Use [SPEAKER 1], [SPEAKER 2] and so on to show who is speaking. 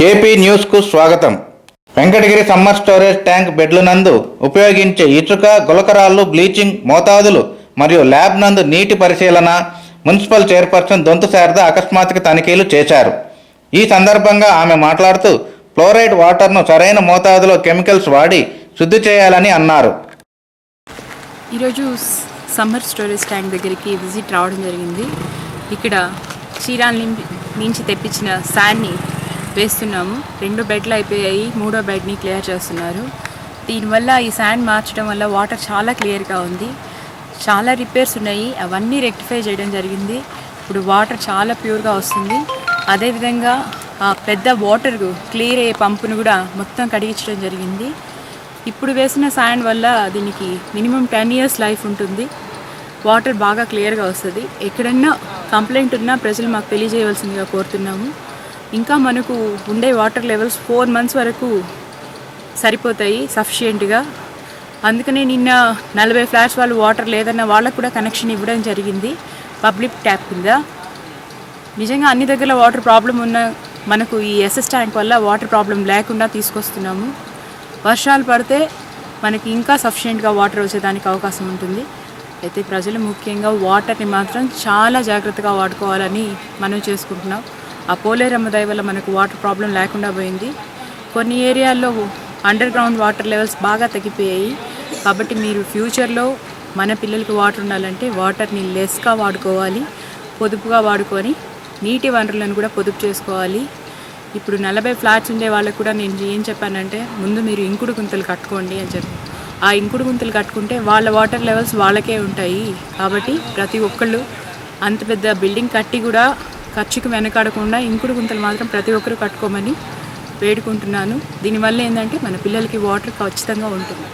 [SPEAKER 1] JP న్యూస్కు స్వాగతం. Venkatagiri summer storage tank బెడ్ల నందు ఉపయోగించే ఇటుక గులకరాళ్ళు బ్లీచింగ్ మోతాదులు మరియు ల్యాబ్ నందు నీటి పరిశీలన మున్సిపల్ చైర్పర్సన్ దొంతు శారద అకస్మాత్తుగా తనిఖీలు చేశారు. ఈ సందర్భంగా ఆమె మాట్లాడుతూ ఫ్లోరైడ్ వాటర్ను సరైన మోతాదులో కెమికల్స్ వాడి శుద్ధి చేయాలని అన్నారు.
[SPEAKER 2] ఈరోజు సమ్మర్ స్టోరేజ్ ట్యాంక్ దగ్గరికి విజిట్ రావడం జరిగింది. ఇక్కడ చీరాల నుంచి తెప్పించిన శాండ్ని వేస్తున్నాము రెండు బెడ్లు అయిపోయాయి. మూడో బెడ్ని క్లియర్ చేస్తున్నారు. దీనివల్ల ఈ శాండ్ మార్చడం వల్ల వాటర్ చాలా క్లియర్గా ఉంది. చాలా రిపేర్స్ ఉన్నాయి. అవన్నీ రెక్టిఫై చేయడం జరిగింది. ఇప్పుడు వాటర్ చాలా ప్యూర్గా వస్తుంది. అదేవిధంగా ఆ పెద్ద వాటర్ క్లియర్ అయ్యే పంపును కూడా మొత్తం కడిగించడం జరిగింది. ఇప్పుడు వేసిన శాండ్ వల్ల దీనికి మినిమం టెన్ ఇయర్స్ లైఫ్ ఉంటుంది. వాటర్ బాగా క్లియర్గా వస్తుంది. ఎక్కడన్నా కంప్లైంట్ ఉన్నా ప్రజలు మాకు తెలియజేయవలసిందిగా కోరుతున్నాము. ఇంకా మనకు ఉండే వాటర్ లెవెల్స్ ఫోర్ మంత్స్ వరకు సరిపోతాయి సఫిషియెంట్గా. అందుకనే నిన్న నలభై ఫ్లాట్స్ వాళ్ళు వాటర్ లేదన్న వాళ్ళకు కూడా కనెక్షన్ ఇవ్వడం జరిగింది. పబ్లిక్ ట్యాప్ కింద. నిజంగా అన్ని దగ్గర వాటర్ ప్రాబ్లం ఉన్న మనకు ఈ ఎస్ఎస్ ట్యాంక్ వల్ల వాటర్ ప్రాబ్లం లేకుండా తీసుకొస్తున్నాము. వర్షాలు పడితే మనకి ఇంకా సఫిషియెంట్గా వాటర్ వచ్చేదానికి అవకాశం ఉంటుంది. అయితే ప్రజలు ముఖ్యంగా వాటర్ని మాత్రం చాలా జాగ్రత్తగా వాడుకోవాలని మనం చేసుకుంటున్నాం. ఆ పోలేరమ్మ దయ వల్ల మనకు వాటర్ ప్రాబ్లం లేకుండా పోయింది. కొన్ని ఏరియాల్లో అండర్ గ్రౌండ్ వాటర్ లెవెల్స్ బాగా తగ్గిపోయాయి. కాబట్టి మీరు ఫ్యూచర్లో మన పిల్లలకి వాటర్ ఉండాలంటే వాటర్ని లెస్గా వాడుకోవాలి. పొదుపుగా వాడుకొని నీటి వనరులను కూడా పొదుపు చేసుకోవాలి. ఇప్పుడు నలభై ఫ్లాట్స్ ఉండే వాళ్ళకు కూడా నేను ఏం చెప్పానంటే ముందు మీరు ఇంకుడు గుంతలు కట్టుకోండి అని చెప్పి. ఆ ఇంకుడు గుంతలు కట్టుకుంటే వాళ్ళ వాటర్ లెవెల్స్ వాళ్ళకే ఉంటాయి. కాబట్టి ప్రతి ఒక్కళ్ళు అంత పెద్ద బిల్డింగ్ కట్టి కూడా ఖర్చుకు వెనకాడకుండా ఇంకుడు గుంతలు మాత్రం ప్రతి ఒక్కరు కట్టుకోమని వేడుకుంటున్నాను. దీనివల్ల ఏంటంటే మన పిల్లలకి వాటర్ ఖచ్చితంగా ఉంటుంది.